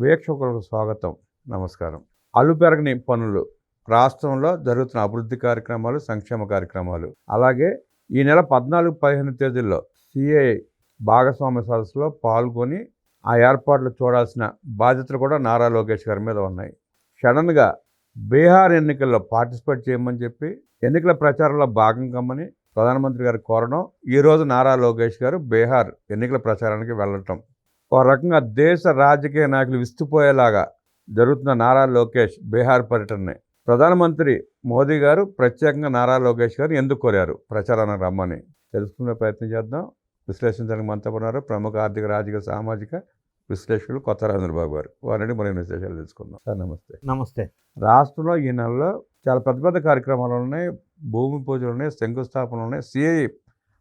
వీక్షకులకు స్వాగతం. నమస్కారం. అలుపెరగని పనులు రాష్ట్రంలో జరుగుతున్న అభివృద్ధి కార్యక్రమాలు సంక్షేమ కార్యక్రమాలు. అలాగే ఈ నెల పద్నాలుగు పదిహేను తేదీల్లో సిఐ భాగస్వామ్య సదస్సులో పాల్గొని ఆ ఏర్పాట్లు చూడాల్సిన బాధ్యతలు కూడా నారా లోకేష్ గారి మీద ఉన్నాయి. సడన్గా బీహార్ ఎన్నికల్లో పార్టిసిపేట్ చేయమని చెప్పి ఎన్నికల ప్రచారంలో భాగం కమ్మని ప్రధానమంత్రి గారు కోరడం ఈరోజు నారా లోకేష్ గారు బీహార్ ఎన్నికల ప్రచారానికి వెళ్ళటం. ఒక రకంగా దేశ రాజకీయ నాయకులు విస్తుపోయేలాగా జరుగుతున్న నారా లోకేష్ బీహార్ పర్యటనని. ప్రధానమంత్రి మోదీ గారు ప్రత్యేకంగా నారా లోకేష్ గారు ఎందుకు కోరారు? ప్రచారానికి రమ్మని. తెలుసుకునే ప్రయత్నం చేద్దాం. విశ్లేషించడానికి మనతో ఉన్నారు ప్రముఖ ఆర్థిక రాజకీయ సామాజిక విశ్లేషకులు కొత్త రాజేంద్రబాబు గారు. వారిని మరిన్ని విశేషాలు తెలుసుకుందాం. సార్ నమస్తే. నమస్తే. రాష్ట్రంలో ఈ నెలలో చాలా పెద్ద పెద్ద కార్యక్రమాలు ఉన్నాయి. భూమి పూజలు ఉన్నాయి శంకుస్థాపనలు ఉన్నాయి. సిఐ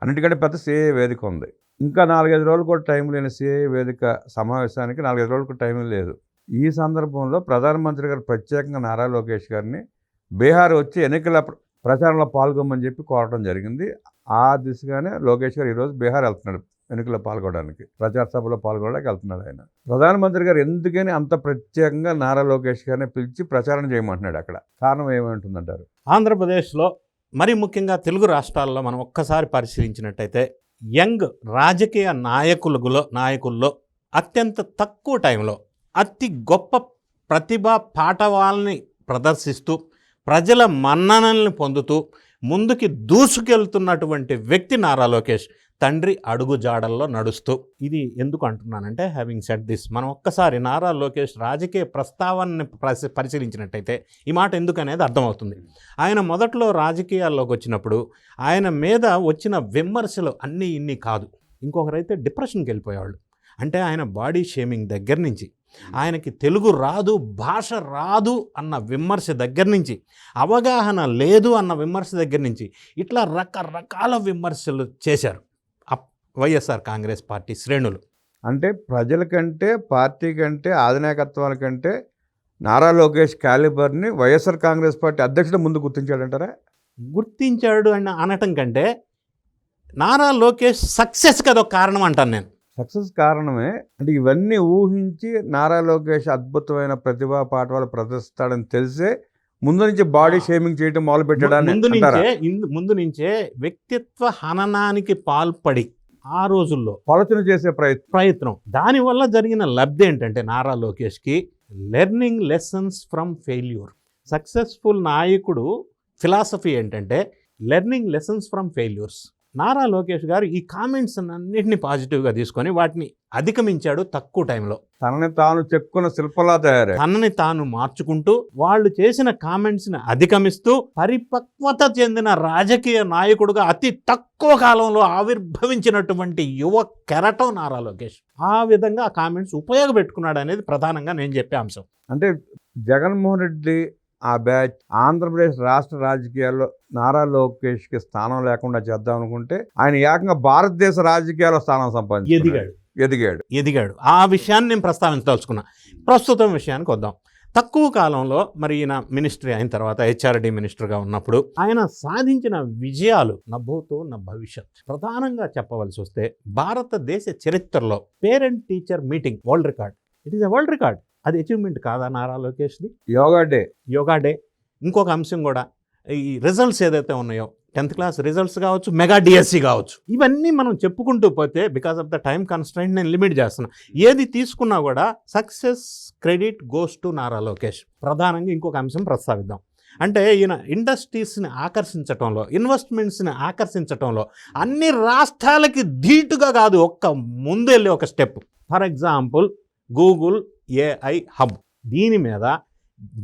అన్నిటికంటే పెద్ద సిఐ వేదిక ఉంది. ఇంకా నాలుగైదు రోజులు కూడా టైం లేని సిఐ వేదిక సమావేశానికి నాలుగైదు రోజులకు టైం లేదు. ఈ సందర్భంలో ప్రధానమంత్రి గారు ప్రత్యేకంగా నారా లోకేష్ గారిని బీహార్ వచ్చి ఎన్నికల ప్రచారంలో పాల్గొమ్మని చెప్పి కోరటం జరిగింది. ఆ దిశగానే లోకేష్ గారు ఈరోజు బీహార్ వెళ్తున్నాడు ఎన్నికల్లో పాల్గొనడానికి ప్రచార సభలో పాల్గొనడానికి వెళ్తున్నాడు ఆయన. ప్రధానమంత్రి గారు ఎందుకని అంత ప్రత్యేకంగా నారా లోకేష్ గారిని పిలిచి ప్రచారం చేయమంటున్నాడు అక్కడ? కారణం ఏమంటుందంటారు? ఆంధ్రప్రదేశ్లో మరి ముఖ్యంగా తెలుగు రాష్ట్రాల్లో మనం ఒక్కసారి పరిశీలించినట్టయితే యంగ్ రాజకీయ నాయకులలో నాయకుల్లో అత్యంత తక్కువ టైంలో అతి గొప్ప ప్రతిభా పాఠవాల్ని ప్రదర్శిస్తూ ప్రజల మన్ననల్ని పొందుతూ ముందుకి దూసుకెళ్తున్నటువంటి వ్యక్తి నారా లోకేష్. తండ్రి అడుగు జాడల్లో నడుస్తూ. ఇది ఎందుకు అంటున్నానంటే హ్యావింగ్ సెట్ దిస్ మనం ఒక్కసారి నారా లోకేష్ రాజకీయ ప్రస్తావనని పరిశీలించినట్టయితే ఈ మాట ఎందుకనేది అర్థమవుతుంది. ఆయన మొదట్లో రాజకీయాల్లోకి వచ్చినప్పుడు ఆయన మీద వచ్చిన విమర్శలు అన్నీ ఇన్ని కాదు. ఇంకొకరైతే డిప్రెషన్కి వెళ్ళిపోయేవాళ్ళు. అంటే ఆయన బాడీ షేమింగ్ దగ్గర నుంచి ఆయనకి తెలుగు రాదు భాష రాదు అన్న విమర్శ దగ్గర నుంచి అవగాహన లేదు అన్న విమర్శ దగ్గర నుంచి ఇట్లా రకరకాల విమర్శలు చేశారు. వైఎస్ఆర్ కాంగ్రెస్ పార్టీ శ్రేణులు. అంటే ప్రజల కంటే పార్టీ కంటే అధినాయకత్వాల కంటే నారా లోకేష్ క్యాలిబర్ని వైఎస్ఆర్ కాంగ్రెస్ పార్టీ అధ్యక్షుడు ముందు గుర్తించాడంటారా? గుర్తించాడు అని అనటం కంటే నారా లోకేష్ సక్సెస్కి అదొక కారణం అంటాను నేను. సక్సెస్ కారణమే. అంటే ఇవన్నీ ఊహించి నారా లోకేష్ అద్భుతమైన ప్రతిభా పాఠవాలు ప్రదర్శిస్తాడని తెలిసే ముందు నుంచి బాడీ షేమింగ్ చేయడం మొదలు పెట్టాడని ముందు నుంచే ముందు నుంచే వ్యక్తిత్వ హననానికి పాల్పడి ఆ రోజుల్లో పలచన చేసే ప్రయత్నం ప్రయత్నం. దానివల్ల జరిగిన లబ్ధి ఏంటంటే నారా లోకేష్కి learning lessons from failure. Successful నాయకుడు ఫిలాసఫీ ఏంటంటే learning lessons from failures. Nara Lokesh గారు ఈ కామెంట్స్ అన్నింటినీ పాజిటివ్గా తీసుకొని వాటిని అధిగమించాడు తక్కువ టైంలో. తనని తాను చెప్పుకున్న శిల్పలా తయారై తనని తాను మార్చుకుంటూ వాళ్ళు చేసిన కామెంట్స్ని అధిగమిస్తూ పరిపక్వత చెందిన రాజకీయ నాయకుడుగా అతి తక్కువ కాలంలో ఆవిర్భవించినటువంటి యువ కెరటం నారా లోకేష్. ఆ విధంగా ఆ కామెంట్స్ ఉపయోగపెట్టుకున్నాడు అనేది ప్రధానంగా నేను చెప్పే అంశం. అంటే జగన్మోహన్ రెడ్డి ఆ బ్యాచ్ ఆంధ్రప్రదేశ్ రాష్ట్ర రాజకీయాల్లో నారా లోకేష్కి స్థానం లేకుండా చేద్దాం అనుకుంటే ఆయన ఏకంగా భారతదేశ రాజకీయాల్లో స్థానం సంపాదించి ఎదిగాడు. ఎదిగాడు. ఆ విషయాన్ని నేను ప్రస్తావించదలుచుకున్నా. ప్రస్తుతం విషయానికి వద్దాం. తక్కువ కాలంలో మరి ఈయన మినిస్ట్రీ అయిన తర్వాత హెచ్ఆర్డి మినిస్టర్గా ఉన్నప్పుడు ఆయన సాధించిన విజయాలు నభూతో నా భవిష్యత్. ప్రధానంగా చెప్పవలసి వస్తే భారతదేశ చరిత్రలో parent teacher meeting world record. It is a world record అది అచీవ్మెంట్ కాదా నారా లోకేష్ది? యోగా డే. యోగా డే. ఇంకొక అంశం కూడా ఈ రిజల్ట్స్ ఏదైతే ఉన్నాయో టెన్త్ క్లాస్ రిజల్ట్స్ కావచ్చు మెగా డిఎస్సి కావచ్చు. ఇవన్నీ మనం చెప్పుకుంటూ పోతే because of the time constant నేను లిమిట్ చేస్తున్నా. ఏది తీసుకున్నా కూడా success credit goes to Nara Lokesh. ప్రధానంగా ఇంకొక అంశం ప్రస్తావిద్దాం. అంటే ఈయన ఇండస్ట్రీస్ని ఆకర్షించటంలో ఇన్వెస్ట్మెంట్స్ని ఆకర్షించటంలో అన్ని రాష్ట్రాలకి ధీటుగా కాదు ఒక్క ముందు వెళ్ళే ఒక step for example Google AI hub దీని మీద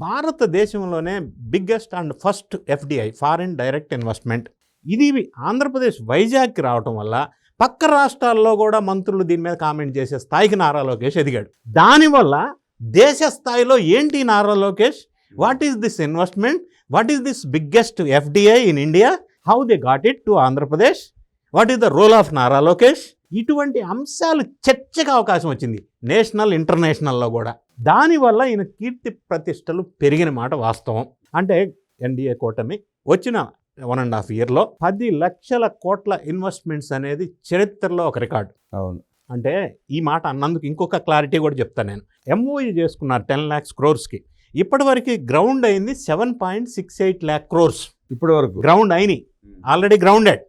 భారతదేశంలోనే biggest and first FDI foreign direct investment ఇది ఆంధ్రప్రదేశ్ వైజాగ్కి రావటం వల్ల పక్క రాష్ట్రాల్లో కూడా మంత్రులు దీని మీద కామెంట్ చేసే స్థాయికి నారా లోకేష్ ఎదిగాడు. దానివల్ల దేశ స్థాయిలో ఏంటి Nara Lokesh? What is this investment what is this biggest FDI in India how they got it to Andhra Pradesh what is the role of Nara Lokesh? ఇటువంటి అంశాలు చర్చకు అవకాశం వచ్చింది. నేషనల్ ఇంటర్నేషనల్లో కూడా. దానివల్ల ఈయన కీర్తి ప్రతిష్టలు పెరిగిన మాట వాస్తవం. అంటే ఎన్డీఏ కూటమి వచ్చిన వన్ అండ్ హాఫ్ ఇయర్లో పది లక్షల కోట్ల ఇన్వెస్ట్మెంట్స్ అనేది చరిత్రలో ఒక రికార్డు. అవును. అంటే ఈ మాట అన్నందుకు ఇంకొక క్లారిటీ కూడా చెప్తాను నేను. ఎంఓఈ చేసుకున్నారు టెన్ ల్యాక్స్ క్రోర్స్కి. ఇప్పటివరకు గ్రౌండ్ అయింది seven point six eight lakh crores. ఇప్పటి వరకు గ్రౌండ్ అయినాయి. Already grounded.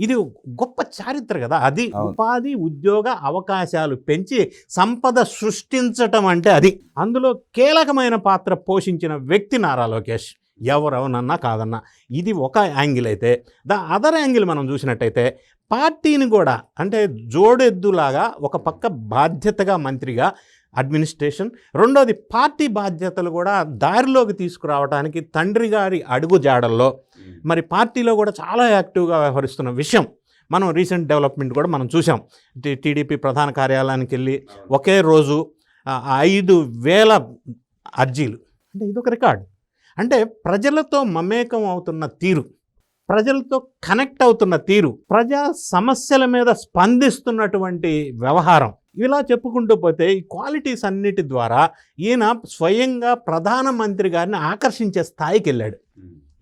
ఇది గొప్ప చారిత్ర కదా. అది. ఉపాధి ఉద్యోగ అవకాశాలు పెంచి సంపద సృష్టించటం అంటే అది. అందులో కీలకమైన పాత్ర పోషించిన వ్యక్తి నారా లోకేష్. ఎవరెవనన్నా కాదన్నా. ఇది ఒక యాంగిల్ అయితే. ద అదర్ యాంగిల్ మనం చూసినట్టయితే పార్టీని కూడా అంటే జోడెద్దులాగా ఒక పక్క బాధ్యతగా మంత్రిగా అడ్మినిస్ట్రేషన్. రెండోది పార్టీ బాధ్యతలు కూడా దారిలోకి తీసుకురావడానికి తండ్రి గారి అడుగు జాడల్లో. మరి పార్టీలో కూడా చాలా యాక్టివ్గా వ్యవహరిస్తున్న విషయం మనం రీసెంట్ డెవలప్మెంట్ కూడా మనం చూసాం టీడీపీ ప్రధాన కార్యాలయానికి వెళ్ళి ఒకే రోజు ఐదు వేల అర్జీలు. అంటే ఇదొక రికార్డ్. అంటే ప్రజలతో మమేకం అవుతున్న తీరు. ప్రజలతో కనెక్ట్ అవుతున్న తీరు ప్రజా సమస్యల మీద స్పందిస్తున్నటువంటి వ్యవహారం. ఇలా చెప్పుకుంటూ పోతే ఈ క్వాలిటీస్ అన్నిటి ద్వారా ఈయన స్వయంగా ప్రధానమంత్రి గారిని ఆకర్షించే స్థాయికి వెళ్ళాడు.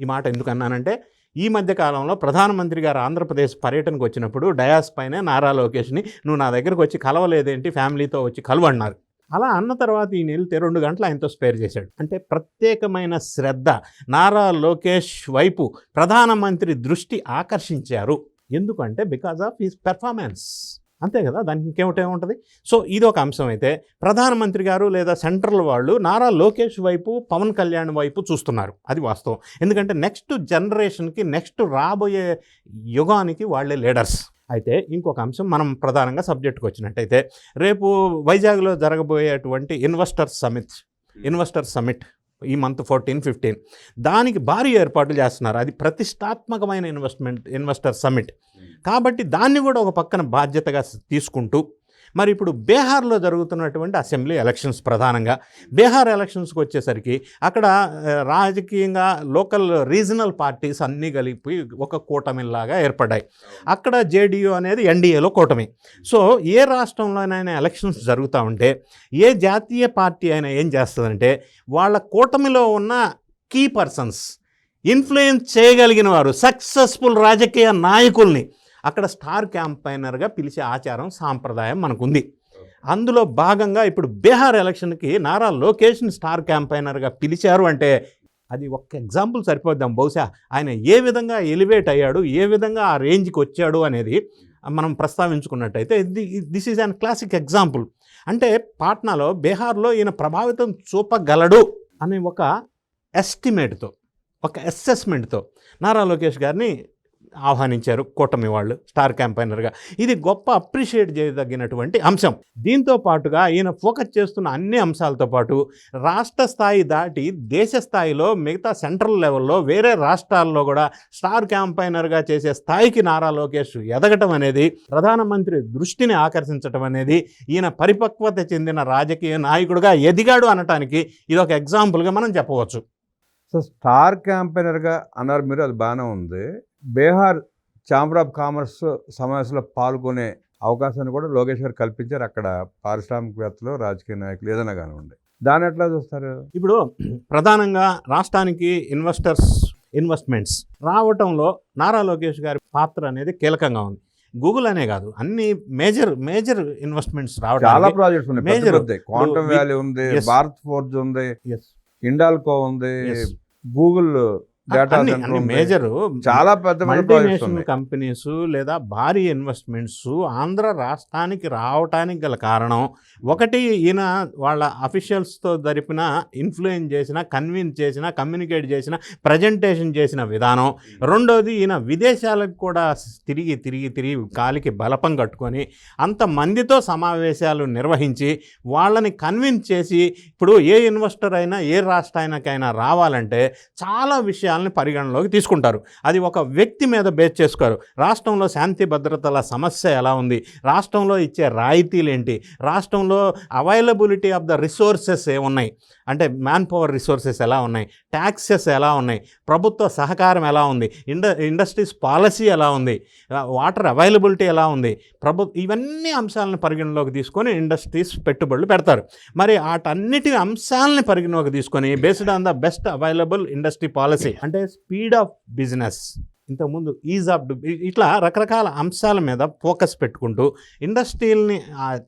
ఈ మాట ఎందుకు అన్నానంటే ఈ మధ్య కాలంలో ప్రధానమంత్రి గారు ఆంధ్రప్రదేశ్ పర్యటనకు వచ్చినప్పుడు డయాస్ పైన నారా లోకేష్ని నువ్వు నా దగ్గరకు వచ్చి కలవలేదేంటి? ఫ్యామిలీతో వచ్చి కలవన్నారు. అలా అన్న తర్వాత ఈయన వెళ్తే రెండు గంటలు ఆయనతో స్పేర్ చేశాడు. అంటే ప్రత్యేకమైన శ్రద్ధ నారా లోకేష్ వైపు ప్రధానమంత్రి దృష్టి ఆకర్షించారు. ఎందుకంటే బికాజ్ ఆఫ్ హిస్ పెర్ఫార్మెన్స్ అంతే కదా? దానికి ఇంకేమిటే ఉంటుంది సో ఇది ఒక అంశం అయితే. ప్రధానమంత్రి గారు లేదా సెంట్రల్ వాళ్ళు నారా లోకేష్ వైపు పవన్ కళ్యాణ్ వైపు చూస్తున్నారు. అది వాస్తవం. ఎందుకంటే నెక్స్ట్ జనరేషన్కి నెక్స్ట్ రాబోయే యుగానికి వాళ్ళే లీడర్స్ అయితే ఇంకొక అంశం మనం ప్రధానంగా సబ్జెక్ట్కి వచ్చినట్టయితే రేపు వైజాగ్లో జరగబోయేటువంటి ఇన్వెస్టర్ సమిట్ ఇన్వెస్టర్ సమిట్ ఈ మంత్ ఫోర్టీన్ ఫిఫ్టీన్ దానికి భారీ ఏర్పాట్లు చేస్తున్నారు. అది ప్రతిష్టాత్మకమైన ఇన్వెస్ట్మెంట్ ఇన్వెస్టర్ సమిట్ కాబట్టి దాన్ని కూడా ఒక పక్కన బాధ్యతగా తీసుకుంటూ మరి ఇప్పుడు బీహార్లో జరుగుతున్నటువంటి అసెంబ్లీ ఎలక్షన్స్ ప్రధానంగా. బీహార్ ఎలక్షన్స్కి వచ్చేసరికి అక్కడ రాజకీయంగా లోకల్ రీజనల్ పార్టీస్ అన్నీ కలిపి ఒక కూటమిలాగా ఏర్పడ్డాయి. అక్కడ జేడీయూ అనేది ఎన్డీఏలో కూటమి. సో ఏ రాష్ట్రంలోనైనా ఎలక్షన్స్ జరుగుతూ ఉంటే ఏ జాతీయ పార్టీ అయినా ఏం చేస్తుందంటే వాళ్ళ కూటమిలో ఉన్న కీ పర్సన్స్ ఇన్ఫ్లుయెన్స్ చేయగలిగిన వారు సక్సెస్ఫుల్ రాజకీయ నాయకుల్ని అక్కడ స్టార్ క్యాంపైనర్గా పిలిచే ఆచారం సాంప్రదాయం మనకుంది. అందులో భాగంగా ఇప్పుడు బీహార్ ఎలక్షన్కి నారా లోకేష్ని స్టార్ క్యాంపైనర్గా పిలిచారు అంటే అది ఒక్క ఎగ్జాంపుల్ సరిపోద్దాం. బహుశా ఆయన ఏ విధంగా ఎలివేట్ అయ్యాడు ఏ విధంగా ఆ రేంజ్కి వచ్చాడు అనేది మనం ప్రస్తావించుకున్నట్టయితే this is an classic example. అంటే పాట్నాలో బీహార్లో ఈయన ప్రభావితం చూపగలడు అనే ఒక ఎస్టిమేట్తో ఒక అసెస్మెంట్తో నారా లోకేష్ గారిని ఆహ్వానించారు కూటమి వాళ్ళు స్టార్ క్యాంపైనర్గా ఇది గొప్ప అప్రిషియేట్ చేయదగినటువంటి అంశం. దీంతో పాటుగా ఈయన ఫోకస్ చేస్తున్న అన్ని అంశాలతో పాటు రాష్ట్ర స్థాయి దాటి దేశ స్థాయిలో మిగతా సెంట్రల్ లెవెల్లో వేరే రాష్ట్రాల్లో కూడా స్టార్ క్యాంపైనర్గా చేసే స్థాయికి నారా లోకేష్ ఎదగటం అనేది ప్రధానమంత్రి దృష్టిని ఆకర్షించటం అనేది ఈయన పరిపక్వత చెందిన రాజకీయ నాయకుడిగా ఎదిగాడు అనటానికి ఇది ఒక ఎగ్జాంపుల్గా మనం చెప్పవచ్చు. సో స్టార్ క్యాంపెయినర్గా అన్నారు మీరు అది బాగానే ఉంది. బీహార్ ఛాంబర్ ఆఫ్ కామర్స్ సమావేశంలో పాల్గొనే అవకాశాన్ని కూడా లోకేష్ గారు కల్పించారు అక్కడ పారిశ్రామికవేత్తలు రాజకీయ నాయకులు ఏదైనా కానివ్వండి దాన్ని ఎట్లా చూస్తారు ఇప్పుడు ప్రధానంగా రాష్ట్రానికి ఇన్వెస్టర్స్ ఇన్వెస్ట్మెంట్స్ రావటంలో నారా లోకేష్ గారి పాత్ర అనేది కీలకంగా ఉంది గూగుల్ అనే కాదు అన్ని మేజర్ మేజర్ ఇన్వెస్ట్మెంట్స్ చాలా రావడానికి ప్రాజెక్ట్స్ ఉన్నాయి. పెద్ద క్వాంటమ్ వ్యాలీ ఉంది. భారత్ ఫోర్జ్ ఉంది. ఇండాల్కో ఉంది. Google data. మేజర్ చాలా పెద్ద మల్టీనేషనల్ కంపెనీస్ లేదా భారీ ఇన్వెస్ట్మెంట్స్ ఆంధ్ర రాష్ట్రానికి రావటానికి గల కారణం. ఒకటి ఈయన వాళ్ళ అఫీషియల్స్తో జరిపిన ఇన్ఫ్లుయెన్స్ చేసిన కన్విన్స్ చేసిన కమ్యూనికేట్ చేసిన ప్రజెంటేషన్ చేసిన విధానం. రెండోది ఈయన విదేశాలకు కూడా తిరిగి తిరిగి తిరిగి కాలికి బలపం కట్టుకొని అంతమందితో సమావేశాలు నిర్వహించి వాళ్ళని కన్విన్స్ చేసి ఇప్పుడు ఏ ఇన్వెస్టర్ అయినా ఏ రాష్ట్రానికైనా రావాలంటే చాలా విషయాల్ని పరిగణలోకి తీసుకుంటారు. అది ఒక వ్యక్తి మీద బేస్ చేసుకోరు రాష్ట్రంలో శాంతి భద్రతల సమస్య ఎలా ఉంది? రాష్ట్రంలో ఇచ్చే రాయితీలు ఏంటి? రాష్ట్రంలో అవైలబిలిటీ ఆఫ్ ద రిసోర్సెస్ ఏమున్నాయి అంటే మ్యాన్ పవర్ రిసోర్సెస్ ఎలా ఉన్నాయి? ట్యాక్సెస్ ఎలా ఉన్నాయి? ప్రభుత్వ సహకారం ఎలా ఉంది? ఇండ ఇండస్ట్రీస్ పాలసీ ఎలా ఉంది? వాటర్ అవైలబిలిటీ ఎలా ఉంది? ప్రభు ఇవన్నీ అంశాలను పరిగణలోకి తీసుకొని ఇండస్ట్రీస్ పెట్టుబడులు పెడతారు. మరి వాటన్నిటి అంశాలని పరిగణలోకి తీసుకొని based on the best available industry policy అంటే స్పీడ్ ఆఫ్ బిజినెస్. ఇంతకుముందు ఈజ్ ఆఫ్ ఇట్లా రకరకాల అంశాల మీద ఫోకస్ పెట్టుకుంటూ ఇండస్ట్రీల్ని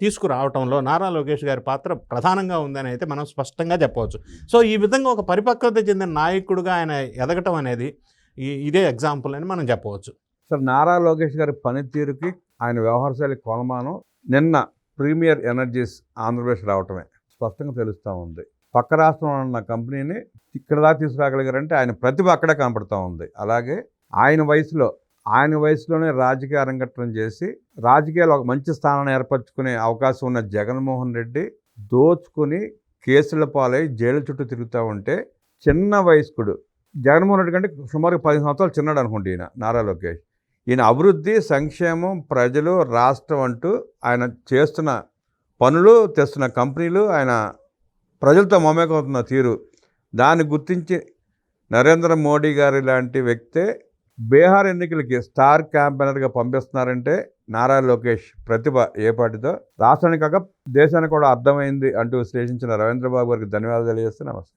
తీసుకురావటంలో నారా లోకేష్ గారి పాత్ర ప్రధానంగా ఉందని అయితే మనం స్పష్టంగా చెప్పవచ్చు. సో ఈ విధంగా ఒక పరిపక్వత చెందిన నాయకుడిగా ఆయన ఎదగటం అనేది ఇదే ఎగ్జాంపుల్ అని మనం చెప్పవచ్చు. సార్ నారా లోకేష్ గారి పనితీరుకి ఆయన వ్యవహారశైలి కొలమానం నిన్న ప్రీమియర్ ఎనర్జీస్ ఆంధ్రప్రదేశ్ రావటమే. స్పష్టంగా తెలుస్తూ ఉంది. పక్క రాష్ట్రంలో ఉన్న కంపెనీని ఇక్కడ దాకా తీసుకురాగలిగారంటే ఆయన ప్రతిభ అక్కడే కనపడుతూ ఉంది. అలాగే ఆయన వయసులో ఆయన వయసులోనే రాజకీయ అరంగట్రం చేసి రాజకీయాలు ఒక మంచి స్థానాన్ని ఏర్పరచుకునే అవకాశం ఉన్న జగన్మోహన్ రెడ్డి దోచుకుని కేసుల పాలై జైలు చుట్టూ తిరుగుతూ ఉంటే చిన్న వయస్కుడు జగన్మోహన్ రెడ్డి కంటే సుమారు పది సంవత్సరాలు చిన్నాడు అనుకోండి ఈయన నారా లోకేష్. ఈయన అభివృద్ధి సంక్షేమం ప్రజలు రాష్ట్రం అంటూ ఆయన చేస్తున్న పనులు తెస్తున్న కంపెనీలు ఆయన ప్రజలతో మమేకవుతున్న తీరు దాన్ని గుర్తించి నరేంద్ర మోడీ గారి లాంటి వ్యక్తే బీహార్ ఎన్నికలకి స్టార్ క్యాంపెయినర్గా పంపిస్తున్నారంటే నారా లోకేష్ ప్రతిభ ఏ రాష్ట్రానికి కాక దేశానికి కూడా అర్థమైంది అంటూ విశ్లేషించిన రవీంద్రబాబు గారికి ధన్యవాదాలు తెలియజేస్తే నమస్కారం.